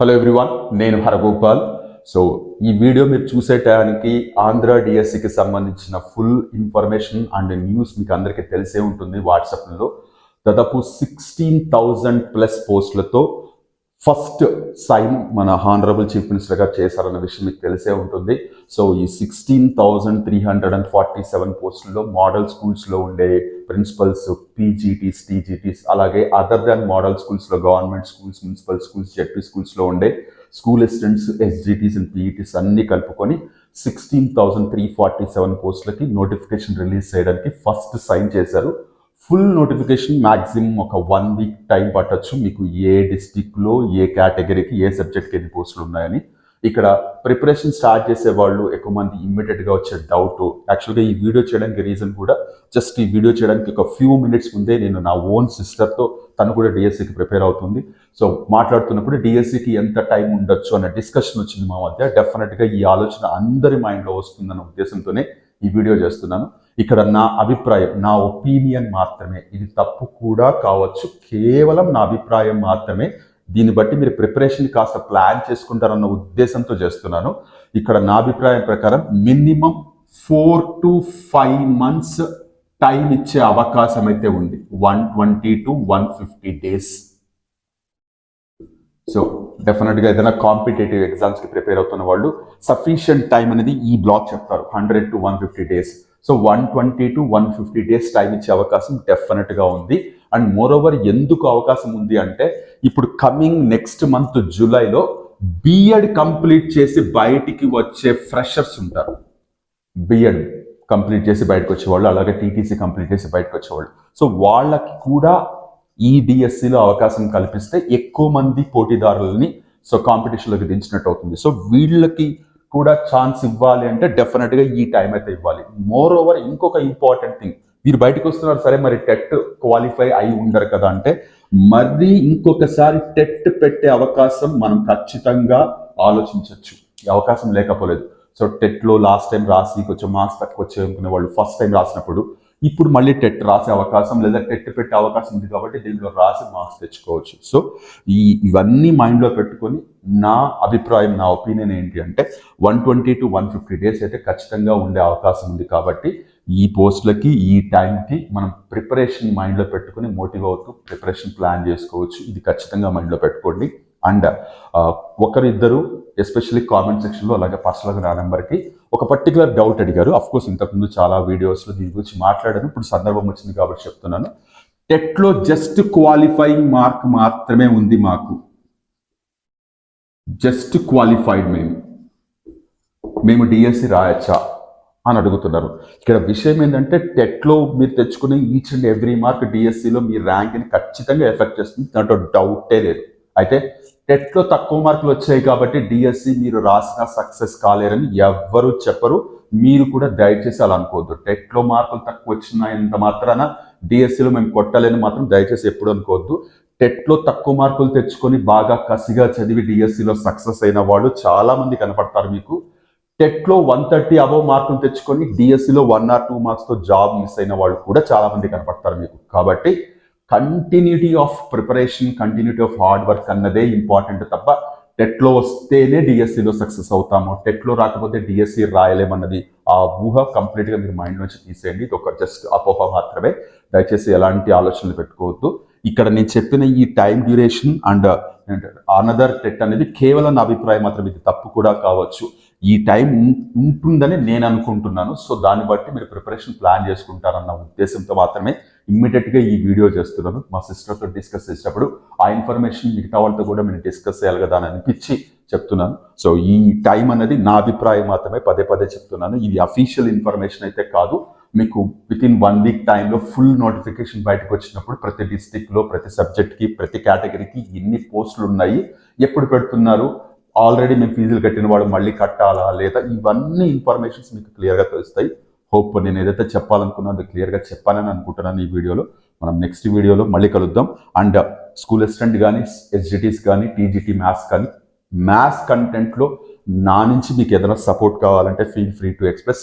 Hello everyone నేను Haragopal. So ఈ video మీరు చూసే టయానికి ఆంధ్ర డిఎస్సికి సంబంధించిన ఫుల్ ఇన్ఫర్మేషన్ అండ్ న్యూస్ మీకు అందరికీ తెలిసే ఉంటుంది వాట్సాప్లో దాదాపు సిక్స్టీన్ థౌజండ్ ప్లస్ పోస్టులతో ఫస్ట్ సైన్ మన హానరబుల్ చీఫ్ మినిస్టర్గా చేశారన్న విషయం మీకు తెలిసే ఉంటుంది. సో ఈ sixteen thousand three hundred and forty seven పోస్టుల్లో మోడల్ స్కూల్స్లో ఉండే ప్రిన్సిపల్స్ పీజీటీస్ టీజీటీస్ అలాగే అదర్ దాన్ మోడల్ స్కూల్స్లో government schools municipal schools ZP స్కూల్స్లో ఉండే school assistants SGTs and PETs అన్నీ కలుపుకొని sixteen thousand three forty seven పోస్టులకి నోటిఫికేషన్ రిలీజ్ చేయడానికి ఫస్ట్ సైన్ చేశారు. ఫుల్ నోటిఫికేషన్ మ్యాక్సిమం ఒక వన్ వీక్ టైం పట్టొచ్చు. మీకు ఏ డిస్టిక్లో ఏ కేటగిరీకి ఏ సబ్జెక్ట్కి ఎన్ని పోస్టులు ఉన్నాయని. ఇక్కడ ప్రిపరేషన్ స్టార్ట్ చేసే వాళ్ళు ఎక్కువ మంది ఇమ్మీడియట్గా వచ్చే డౌట్. యాక్చువల్గా ఈ వీడియో చేయడానికి రీజన్ కూడా జస్ట్ ఈ వీడియో చేయడానికి ఒక ఫ్యూ మినిట్స్ ముందే నేను నా ఓన్ సిస్టర్తో తను కూడా డిఎస్సికి ప్రిపేర్ అవుతుంది. సో మాట్లాడుతున్నప్పుడు డిఎస్సికి ఎంత టైం ఉండొచ్చు అనే డిస్కషన్ వచ్చింది మా మధ్య. డెఫినెట్గా ఈ ఆలోచన అందరి మైండ్లో వస్తుందన్న ఉద్దేశంతోనే ఈ వీడియో చేస్తున్నాను. ఇక్కడ నా అభిప్రాయం నా ఒపీనియన్ మాత్రమే. ఇది తప్పు కూడా కావచ్చు కేవలం నా అభిప్రాయం మాత్రమే. దీన్ని బట్టి మీరు ప్రిపరేషన్ కాస్త ప్లాన్ చేసుకుంటారన్న ఉద్దేశంతో చేస్తున్నాను. ఇక్కడ నా అభిప్రాయం ప్రకారం minimum four to five months time ఇచ్చే అవకాశం అయితే ఉంది. One twenty to one fifty days. So డెఫినెట్గా ఏదైనా కాంపిటేటివ్ ఎగ్జామ్స్కి ప్రిపేర్ అవుతున్న వాళ్ళు సఫిషియంట్ టైం అనేది ఈ బ్లాక్ చెప్తారు. Hundred to one fifty days. So one twenty to one fifty days time ఇచ్చే అవకాశం డెఫినెట్గా ఉంది. అండ్ మోర్ ఓవర్ ఎందుకు అవకాశం ఉంది అంటే ఇప్పుడు కమింగ్ నెక్స్ట్ మంత్ జూలైలో బిఎడ్ కంప్లీట్ చేసి బయటికి వచ్చే ఫ్రెషర్స్ ఉంటారు. బిఎడ్ కంప్లీట్ చేసి బయటకు వచ్చేవాళ్ళు అలాగే టీటీసీ కంప్లీట్ చేసి బయటకు వచ్చేవాళ్ళు. సో వాళ్ళకి కూడా ఈ డిఎస్సిలో అవకాశం కల్పిస్తే ఎక్కువ మంది పోటీదారులని సో కాంపిటీషన్లోకి దించినట్టు అవుతుంది. సో వీళ్ళకి కూడా ఛాన్స్ ఇవ్వాలి అంటే డెఫినెట్గా ఈ టైం అయితే ఇవ్వాలి. మోర్ ఓవర్ ఇంకొక ఇంపార్టెంట్ థింగ్ మీరు బయటకు వస్తున్నారు సరే మరి టెట్ క్వాలిఫై అయి ఉండరు కదా అంటే మరీ ఇంకొకసారి టెట్ పెట్టే అవకాశం మనం ఖచ్చితంగా ఆలోచించవచ్చు అవకాశం లేకపోలేదు. సో టెట్లో లాస్ట్ టైం రాసి కొంచెం మార్క్స్ తక్కువ వచ్చే అనుకునే వాళ్ళు ఫస్ట్ టైం రాసినప్పుడు ఇప్పుడు మళ్ళీ టెట్ రాసే అవకాశం లేదా టెట్ పెట్టే అవకాశం ఉంది కాబట్టి దీనిలో రాసి మార్క్స్ తెచ్చుకోవచ్చు. సో ఈ ఇవన్నీ మైండ్లో పెట్టుకొని నా అభిప్రాయం నా ఒపీనియన్ ఏంటి అంటే one twenty to one fifty days అయితే ఖచ్చితంగా ఉండే అవకాశం ఉంది కాబట్టి ఈ పోస్టులకి ఈ టైంకి మనం ప్రిపరేషన్ మైండ్లో పెట్టుకుని మోటివ్ అవుతూ ప్రిపరేషన్ ప్లాన్ చేసుకోవచ్చు. ఇది ఖచ్చితంగా మైండ్లో పెట్టుకోండి. అండ్ ఒకరిద్దరు ఎస్పెషల్లీ కామెంట్ సెక్షన్లో అలాగే పర్సనల్గా నా నెంబర్కి ఒక పర్టికులర్ డౌట్ అడిగారు. అఫ్ కోర్స్ ఇంతకుముందు చాలా వీడియోస్లో దీని గురించి మాట్లాడాను. ఇప్పుడు సందర్భం వచ్చింది కాబట్టి చెప్తున్నాను. టెట్లో జస్ట్ క్వాలిఫైయింగ్ మార్క్ మాత్రమే ఉంది మాకు. జస్ట్ క్వాలిఫైడ్ మేము. మేము డిఎస్సి రాయచ్చా అని అడుగుతున్నారు. ఇక్కడ విషయం ఏంటంటే టెట్లో మీరు తెచ్చుకునే ఈచ్ అండ్ ఎవ్రీ మార్క్ డిఎస్సిలో మీ ర్యాంక్ని ఖచ్చితంగా ఎఫెక్ట్ చేస్తుంది. దాంట్లో డౌటే లేదు. అయితే టెట్లో తక్కువ మార్కులు వచ్చాయి కాబట్టి డిఎస్సి మీరు రాసిన సక్సెస్ కాలేరని ఎవ్వరు చెప్పరు. మీరు కూడా దయచేసి అలా అనుకోవద్దు. టెట్లో మార్కులు తక్కువ వచ్చినాయంత మాత్రాన డిఎస్సిలో మేము కొట్టలేని మాత్రం దయచేసి ఎప్పుడు అనుకోవద్దు. టెట్లో తక్కువ మార్కులు తెచ్చుకొని బాగా కసిగా చదివి డిఎస్సిలో సక్సెస్ అయిన వాళ్ళు చాలా మంది కనపడతారు మీకు. టెట్లో వన్ థర్టీ అబవ్ మార్కులు తెచ్చుకొని డిఎస్సిలో వన్ ఆర్ టూ మార్క్స్తో జాబ్ మిస్ అయిన వాళ్ళు కూడా చాలా మంది కనపడతారు మీకు. కాబట్టి continuity of preparation continuity of hard work అన్నదే ఇంపార్టెంట్ తప్ప టెట్లో వస్తేనే డిఎస్సిలో సక్సెస్ అవుతాము. టెట్లో రాకపోతే డిఎస్సి రాయలేమన్నది ఆ ఊహ కంప్లీట్గా మీరు మైండ్ నుంచి తీసేయండి. ఇది ఒక జస్ట్ అపోహ మాత్రమే. దయచేసి ఎలాంటి ఆలోచనలు పెట్టుకోవద్దు. ఇక్కడ నేను చెప్పిన ఈ time duration and another TET అనేది కేవలం నా అభిప్రాయం మాత్రం ఇది తప్పు కూడా కావచ్చు. ఈ టైం ఉంటుందని నేను అనుకుంటున్నాను. సో దాన్ని బట్టి మీరు ప్రిపరేషన్ ప్లాన్ చేసుకుంటారన్న ఉద్దేశంతో మాత్రమే ఇమ్మీడియట్గా ఈ వీడియో చేస్తున్నాను. మా సిస్టర్తో డిస్కస్ చేసేటప్పుడు ఆ ఇన్ఫర్మేషన్ మిగతా వాళ్ళతో కూడా నేను డిస్కస్ చేయాలి కదా అని అనిపించి చెప్తున్నాను. సో ఈ టైం అనేది నా అభిప్రాయం మాత్రమే పదే పదే చెప్తున్నాను. ఇది అఫీషియల్ ఇన్ఫర్మేషన్ అయితే కాదు. మీకు విత్ ఇన్ వన్ వీక్ టైంలో ఫుల్ నోటిఫికేషన్ బయటకు వచ్చినప్పుడు ప్రతి డిస్టిక్లో ప్రతి సబ్జెక్ట్కి ప్రతి కేటగిరీకి ఎన్ని పోస్టులు ఉన్నాయి ఎప్పుడు పెడుతున్నారు ఆల్రెడీ మేము ఫీజులు కట్టిన వాడు మళ్ళీ కట్టాలా లేదా ఇవన్నీ ఇన్ఫర్మేషన్స్ మీకు క్లియర్గా తెలుస్తాయి. హోప్ నేను ఏదైతే చెప్పాలనుకున్నా అది క్లియర్గా చెప్పాలని అనుకుంటున్నాను ఈ వీడియోలో. మనం నెక్స్ట్ వీడియోలో మళ్ళీ కలుద్దాం. అండ్ స్కూల్ అసిస్టెంట్ కానీ ఎస్జిటీస్ కానీ టీజీటీ మ్యాథ్స్ కానీ మ్యాథ్స్ కంటెంట్లో నా నుంచి మీకు ఏదైనా సపోర్ట్ కావాలంటే feel free to express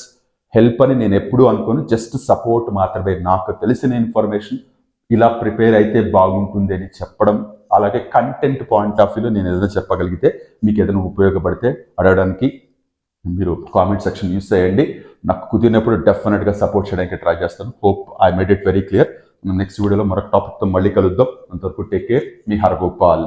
help అని నేను ఎప్పుడూ అనుకోను. జస్ట్ సపోర్ట్ మాత్రమే. నాకు తెలిసిన ఇన్ఫర్మేషన్ ఇలా ప్రిపేర్ అయితే బాగుంటుంది అని చెప్పడం అలాగే కంటెంట్ పాయింట్ ఆఫ్ వ్యూలో నేను ఏదైనా చెప్పగలిగితే మీకు ఏదైనా ఉపయోగపడితే అడగడానికి మీరు కామెంట్ సెక్షన్ యూస్ చేయండి. నాకు కుదిరినప్పుడు డెఫినెట్గా సపోర్ట్ చేయడానికి ట్రై చేస్తాను. Hope I made it very clear next వీడియోలో మరొక టాపిక్తో మళ్ళీ కలుద్దాం. అంతవరకు టేక్ కేర్ మీ హరగోపాల్.